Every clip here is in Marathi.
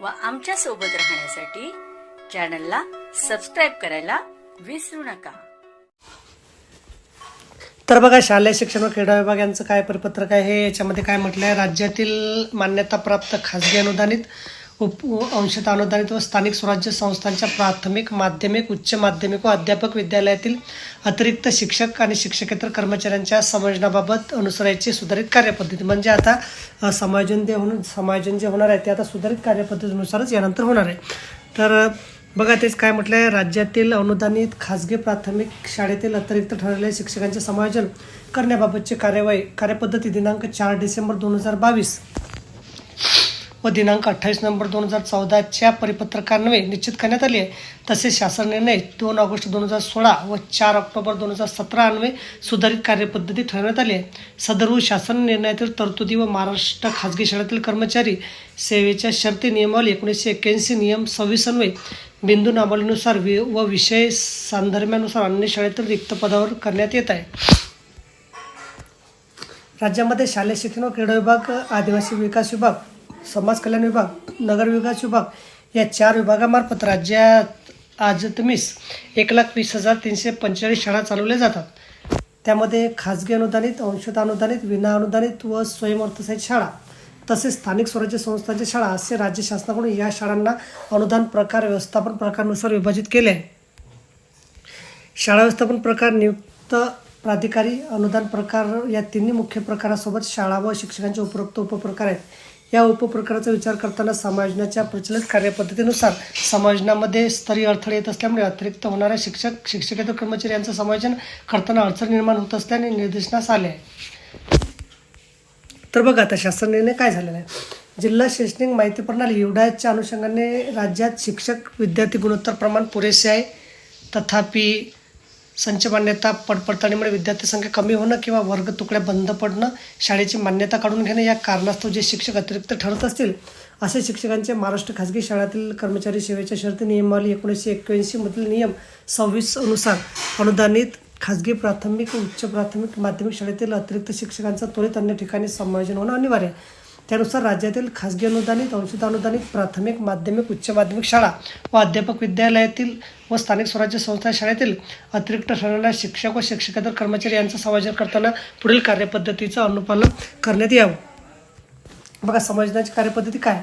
व आमच्यासोबत राहण्यासाठी चॅनलला सबस्क्राईब करायला विसरू नका. तर बघा शालेय शिक्षण व क्रीडा विभाग यांचं काय परिपत्रक आहे? हे याच्यामध्ये काय म्हटलं आहे राज्यातील मान्यताप्राप्त खाजगी अनुदानित उप अंशतः अनुदानित व स्थानिक स्वराज्य संस्थांच्या प्राथमिक माध्यमिक उच्च माध्यमिक व अध्यापक विद्यालयातील अतिरिक्त शिक्षक आणि शिक्षकेतर कर्मचाऱ्यांच्या समायोजनाबाबत अनुसरायची सुधारित कार्यपद्धती. म्हणजे आता समायोजन जे होऊन समायोजन जे होणार आहे ते आता सुधारित कार्यपद्धतीनुसारच यानंतर होणार आहे. तर बघा तेच काय म्हटलं आहे राज्यातील अनुदानित खाजगी प्राथमिक शाळेतील अतिरिक्त ठरलेल्या शिक्षकांचे समायोजन करण्याबाबतची कार्यवाही कार्यपद्धती दिनांक चार डिसेंबर दोन हजार बावीस व दिनांक अठ्ठावीस नोव्हेंबर दोन हजार चौदाच्या परिपत्रकान्वये निश्चित करण्यात आली आहे. तसेच शासन निर्णय दोन ऑगस्ट दोन हजार सोळा व चार ऑक्टोबर दोन हजार सतरा अन्वये सुधारित कार्यपद्धती ठरवण्यात आली आहे. सदर्व शासन निर्णयातील तरतुदी व महाराष्ट्र खाजगी शाळेतील कर्मचारी सेवेच्या शर्ती नियमावली एकोणीसशे एक्क्याऐंशी नियम सव्वीस अन्वये बिंदू नामावलीनुसार वि व विषय सांदर्म्यानुसार अन्य शाळेतील रिक्त पदावर करण्यात येत आहे. राज्यामध्ये शालेय शिक्षण व क्रीडा विभाग आदिवासी विकास विभाग समाज कल्याण विभाग नगर विकास विभाग या चार विभागामार्फत राज्यात आजतमीस एक लाख वीस हजार तीनशे पंचेचाळीस शाळा चालवल्या जातात. त्यामध्ये खाजगी अनुदानित अंशतः अनुदानित विना अनुदानित व स्वयंअर्थसहित शाळा तसेच स्थानिक स्वराज्य संस्थांच्या शाळा असे राज्य शासनाकडून या शाळांना अनुदान प्रकार व्यवस्थापन प्रकारानुसार विभाजित केले आहे. शाळा व्यवस्थापन प्रकार नियुक्त प्राधिकारी अनुदान प्रकार या तिन्ही मुख्य प्रकारासोबत शाळा व शिक्षकांचे उपरोक्त उपप्रकार आहेत. या उपप्रकाराचा विचार करताना समाजनाच्या प्रचलित कार्यपद्धतीनुसार समाजनामध्ये स्तरीय अडथळे येत असल्यामुळे अतिरिक्त होणाऱ्या शिक्षक शिक्षकेतर कर्मचारी यांचं समायोजन करताना अडचण निर्माण होत असल्याने निर्देशनास आले. तर बघा आता शासन निर्णय काय झालेला आहे? जिल्हा शैक्षणिक माहिती प्रणाली युडाच्या अनुषंगाने राज्यात शिक्षक विद्यार्थी गुणोत्तर प्रमाण पुरेसे आहे. तथापि संच मान्यता पडपडताळीमुळे विद्यार्थी संख्या कमी होणं किंवा वर्ग तुकड्या बंद पडणं शाळेची मान्यता काढून घेणं या कारणास्तव जे शिक्षक अतिरिक्त ठरत असतील असे शिक्षकांचे महाराष्ट्र खाजगी शाळातील कर्मचारी सेवेच्या शर्ती नियमावली एकोणीसशे एक्क्याऐंशीमधील नियम सव्वीस अनुसार अनुदानित खाजगी प्राथमिक उच्च प्राथमिक माध्यमिक शाळेतील अतिरिक्त शिक्षकांचा त्वरित अन्य ठिकाणी समायोजन होणं अनिवार्य आहे. त्यानुसार राज्यातील खाजगी अनुदानित अंशतः अनुदानित प्राथमिक माध्यमिक उच्च माध्यमिक शाळा व अध्यापक विद्यालयातील व स्थानिक स्वराज्य संस्था शाळेतील अतिरिक्त ठरणाऱ्या शिक्षक व शिक्षकेतर कर्मचारी यांचं समायोजन करताना पुढील कार्यपद्धतीचं अनुपालन करण्यात यावं. बघा समाजनाची कार्यपद्धती काय?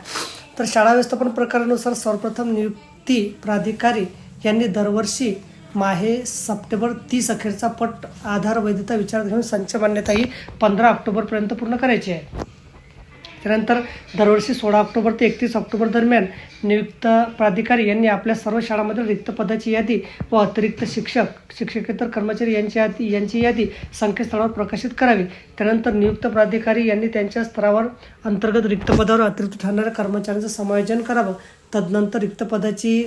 तर शाळा व्यवस्थापन प्रकारानुसार सर्वप्रथम नियुक्ती प्राधिकारी यांनी दरवर्षी माहे सप्टेंबर तीस अखेरचा पट आधार वैधता विचारात घेऊन संच मान्यता ही पंधरा ऑक्टोबरपर्यंत पूर्ण करायची आहे. त्यानंतर दरवर्षी सोळा ऑक्टोबर ते एकतीस ऑक्टोबर दरम्यान नियुक्त प्राधिकारी यांनी आपल्या सर्व शाळांमधील रिक्त पदाची यादी व अतिरिक्त शिक्षक शिक्षकेतर कर्मचारी यांची यादी यांची यादी संकेतस्थळावर प्रकाशित करावी. त्यानंतर नियुक्त प्राधिकारी यांनी त्यांच्या स्तरावर अंतर्गत रिक्त पदावर अतिरिक्त ठरणाऱ्या कर्मचाऱ्यांचं समायोजन करावं. तदनंतर रिक्त पदाची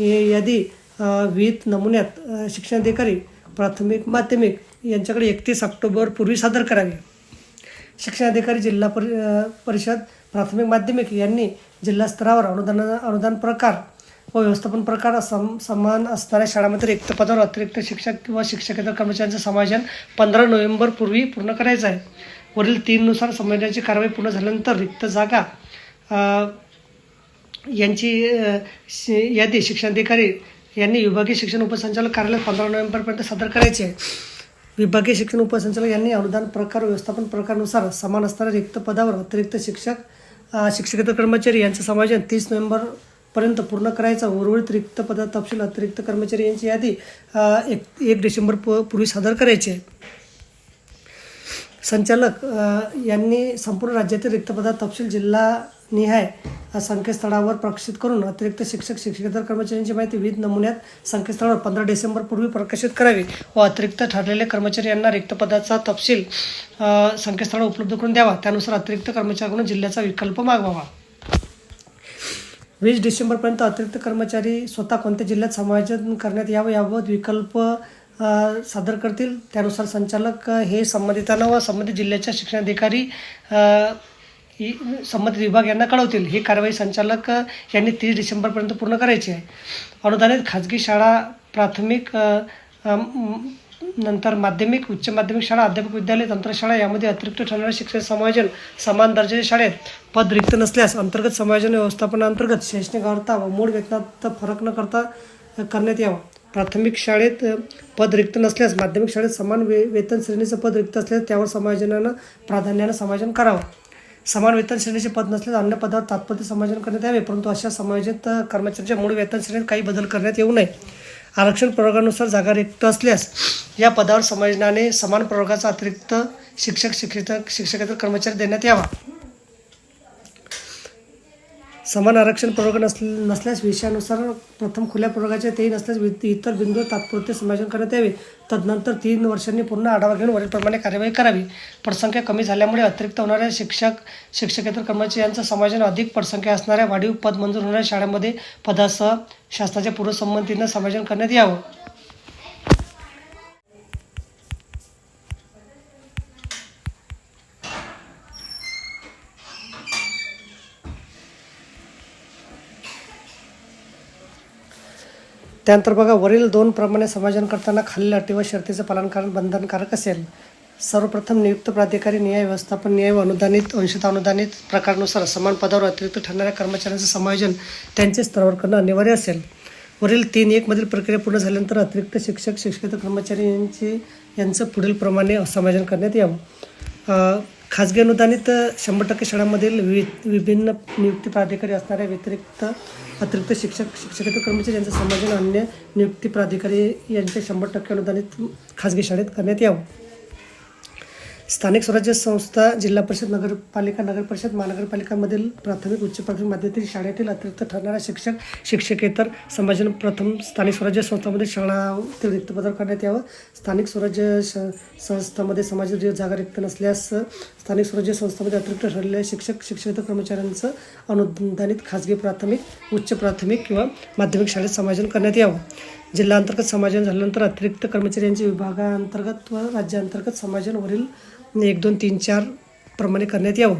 यादी विहित नमुन्यात शिक्षणाधिकारी प्राथमिक माध्यमिक यांच्याकडे एकतीस ऑक्टोबर पूर्वी सादर करावी. शिक्षणाधिकारी जिल्हा परि परिषद प्राथमिक माध्यमिक यांनी जिल्हा स्तरावर अनुदान अनुदान प्रकार व व्यवस्थापन प्रकार सम समान असणाऱ्या शाळांमध्ये रिक्त पदावर अतिरिक्त शिक्षक किंवा शिक्षकेतर कर्मचाऱ्यांचं समायोजन पंधरा नोव्हेंबरपूर्वी पूर्ण करायचं आहे. वरील तीननुसार समायोजनाची कारवाई पूर्ण झाल्यानंतर रिक्त जागा यांची शि- यादी शिक्षणाधिकारी यांनी विभागीय शिक्षण उपसंचालक कार्यालय पंधरा नोव्हेंबरपर्यंत सादर करायचे आहे. विभागीय शिक्षण उपसंचालक यांनी अनुदान प्रकार व्यवस्थापन प्रकारानुसार समान असणाऱ्या रिक्त पदावर अतिरिक्त शिक्षक शिक्षकेतर कर्मचारी यांचं समायोजन तीस नोव्हेंबरपर्यंत पूर्ण करायचा. उर्वरित रिक्त पदा तपशील अतिरिक्त कर्मचारी यांची यादी एक एक डिसेंबर प- पूर्वी सादर करायची आहे. संचालक यांनी संपूर्ण राज्यातील रिक्त तपशील जिल्हा निहाय संकेतस्थळावर प्रकाशित करून अतिरिक्त शिक्षक शिक्षकेतर कर्मचाऱ्यांची माहिती विविध नमुन्यात संकेतस्थळावर पंधरा डिसेंबर पूर्वी प्रकाशित करावी व अतिरिक्त ठरलेले कर्मचारी यांना रिक्त पदाचा तपशील संकेतस्थळावर उपलब्ध करून द्यावा. त्यानुसार अतिरिक्त कर्मचाऱ्यांकडून जिल्ह्याचा विकल्प मागवावा. वीस डिसेंबरपर्यंत अतिरिक्त कर्मचारी स्वतः कोणत्या जिल्ह्यात समायोजन करण्यात यावं याबाबत विकल्प सादर करतील. त्यानुसार संचालक हे संबंधितांना व संबंधित जिल्ह्याच्या शिक्षणाधिकारी ही- संबंधित विभाग यांना कळवतील. ही कारवाई संचालक यांनी तीस डिसेंबरपर्यंत पूर्ण करायची आहे. अनुदानित खाजगी शाळा प्राथमिक नंतर माध्यमिक उच्च माध्यमिक शाळा अध्यापक विद्यालय तंत्रशाळा यामध्ये अतिरिक्त ठरणारे शिक्षण समायोजन समान दर्जाच्या शाळेत पद रिक्त नसल्यास अंतर्गत समायोजन व्यवस्थापनाअंतर्गत शैक्षणिक अर्हता व मूळ वेतनात फरक न करता करण्यात यावा. प्राथमिक शाळेत पद रिक्त नसल्यास माध्यमिक शाळेत समान वे वेतन श्रेणीचं पद रिक्त असल्यास त्यावर समायोजनानं प्राधान्यानं समायोजन करावं. समान वेतन श्रेणीचे पद नसल्यास अन्य पदावर तात्पुरते समायोजन करण्यात यावे परंतु अशा समायोजित कर्मचाऱ्यांच्या मूळ वेतन श्रेणीत काही बदल करण्यात येऊ नये. आरक्षण प्रवर्गानुसार जागा रिक्त असल्यास या पदावर समायोजनाने समान प्रवर्गाचा अतिरिक्त शिक्षक शिक्षक शिक्षकेतर कर्मचारी देण्यात यावा. समान आरक्षण प्रवर्ग नस नसल्यास विषयानुसार प्रथम खुल्या प्रवर्गाचे तेही नसल्यास वि- इतर बिंदू तात्पुरते समायोजन करण्यात यावे. तदनंतर तीन वर्षांनी पूर्ण आढावा घेऊन वरीलप्रमाणे कार्यवाही करावी. पटसंख्या कमी झाल्यामुळे अतिरिक्त होणाऱ्या शिक्षक शिक्षकेतर कर्मचारी यांचं समायोजन अधिक पटसंख्या असणाऱ्या वाढीव पद मंजूर होणाऱ्या शाळांमध्ये पदासह शासनाच्या पूर्वसंमतीनं समायोजन करण्यात यावं. त्यानंतर बघा वरील दोन प्रमाणे समायोजन करताना खालील अटी व शर्तीचं पालन करणं बंधनकारक असेल. सर्वप्रथम नियुक्त प्राधिकारी न्याय व्यवस्थापन न्याय व अनुदानित अंशतः अनुदानित प्रकारानुसार समान पदावर अतिरिक्त ठरणाऱ्या कर्मचाऱ्यांचं समायोजन त्यांचे स्तरावर करणं अनिवार्य असेल. वरील तीन एकमधील प्रक्रिया पूर्ण झाल्यानंतर अतिरिक्त शिक्षक शिक्षकेतर कर्मचारी यांचे यांचं पुढील प्रमाणे समायोजन करण्यात यावं. खाजगी अनुदानित शंभर टक्के शाळांमधील वि विभिन्न नियुक्ती प्राधिकारी असणाऱ्या व्यतिरिक्त अतिरिक्त शिक्षक शिक्षकेतर कर्मचारी यांचं समायोजन अन्य नियुक्ती प्राधिकारी यांच्या शंभर टक्के अनुदानित खाजगी शाळेत करण्यात यावं. स्थानिक स्वराज्य संस्था जिल्हा परिषद नगरपालिका नगरपरिषद महानगरपालिकामधील प्राथमिक उच्च प्राथमिक माध्यमिक शाळेतील अतिरिक्त ठरणाऱ्या शिक्षक शिक्षकेतर संभाषण प्रथम स्थानिक स्वराज्य संस्थांमध्ये शाळा रिक्त करण्यात यावं. स्थानिक स्वराज्य श संस्थामध्ये समाजाची जागा रिक्त नसल्यास स्थानिक स्वराज्य संस्थामध्ये अतिरिक्त ठरलेल्या शिक्षक शिक्षकेतर कर्मचाऱ्यांचं अनुदानित खाजगी प्राथमिक उच्च प्राथमिक किंवा माध्यमिक शाळेत समायोजन करण्यात यावं. जिल्हा अंतर्गत समायोजन झाल्यानंतर अतिरिक्त कर्मचाऱ्यांचे विभागांतर्गत व राज्यांतर्गत समायोजन वरील एक दोन तीन चार प्रमाणे करण्यात यावं.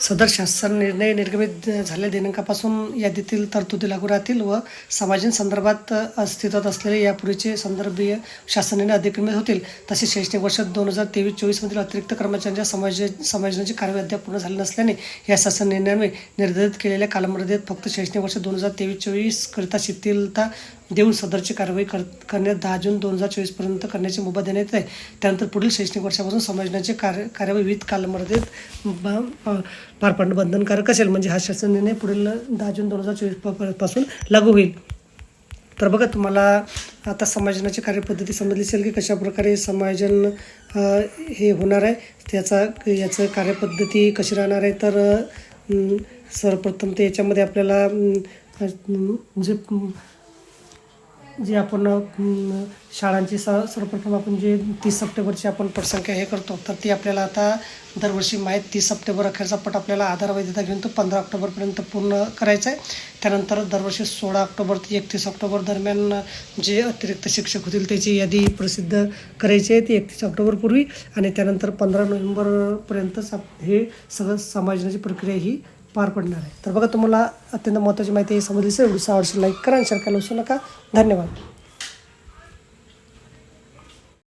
सदर शासन निर्णय निर्गमित झालेल्या दिनांकापासून यादीतील तरतुदी लागू राहतील व समाजन संदर्भात अस्तित्वात असलेले यापूर्वीचे संदर्भीय शासनाने अधिक्रमित होतील. तसेच शैक्षणिक वर्ष दोन हजार तेवीस चोवीसमधील अतिरिक्त कर्मचाऱ्यांच्या समाज समायोजनाची कार्यवाही अद्याप पूर्ण झाली नसल्याने या शासन निर्णयामुळे निर्धारित केलेल्या कालामर्यादेत फक्त शैक्षणिक वर्ष दोन हजार तेवीस चोवीसकरिता शिथिलता देऊन सदरची कारवाई कर करण्यात दहा जून दोन हजार चोवीसपर्यंत करण्याची मुभा देण्यात आहे त्यानंतर पुढील शैक्षणिक वर्षापासून समायोजनाची कार्य कार्यवाही विविध कालमर्यादेत प- पार पाडणं बंधनकारक असेल. म्हणजे हा शासन निर्णय पुढील दहा जून दोन हजार चोवीसपासून लागू होईल. तर बघा तुम्हाला आता समायोजनाची कार्यपद्धती समजली असेल की कशा प्रकारे समायोजन हे होणार आहे. त्याचा याचं कार्यपद्धती कशी राहणार आहे? तर सर्वप्रथम ते याच्यामध्ये आपल्याला जे म्हणजे जे आपण शाळांची स सर्वप्रथम आपण जे तीस सप्टेंबरची आपण पटसंख्या हे करतो तर ती आपल्याला आता दरवर्षी माहीत तीस सप्टेंबर अखेरचा पट आपल्याला आधार वैधता घेऊन तो पंधरा ऑक्टोबरपर्यंत पूर्ण करायचा आहे त्यानंतर दरवर्षी सोळा ऑक्टोबर ते एकतीस ऑक्टोबर दरम्यान जे अतिरिक्त शिक्षक होतील त्याची यादी प्रसिद्ध करायची आहे ती एकतीस ऑक्टोबरपूर्वी आणि त्यानंतर पंधरा नोव्हेंबरपर्यंतच हे सगळं समायोजनाची प्रक्रिया ही पार पडणार आहे. तर बघा तुम्हाला अत्यंत महत्त्वाची माहिती समजली असेल व्हिडिओ आवडशी लाईक करा आणि शेअर करायला विसरू नका. धन्यवाद.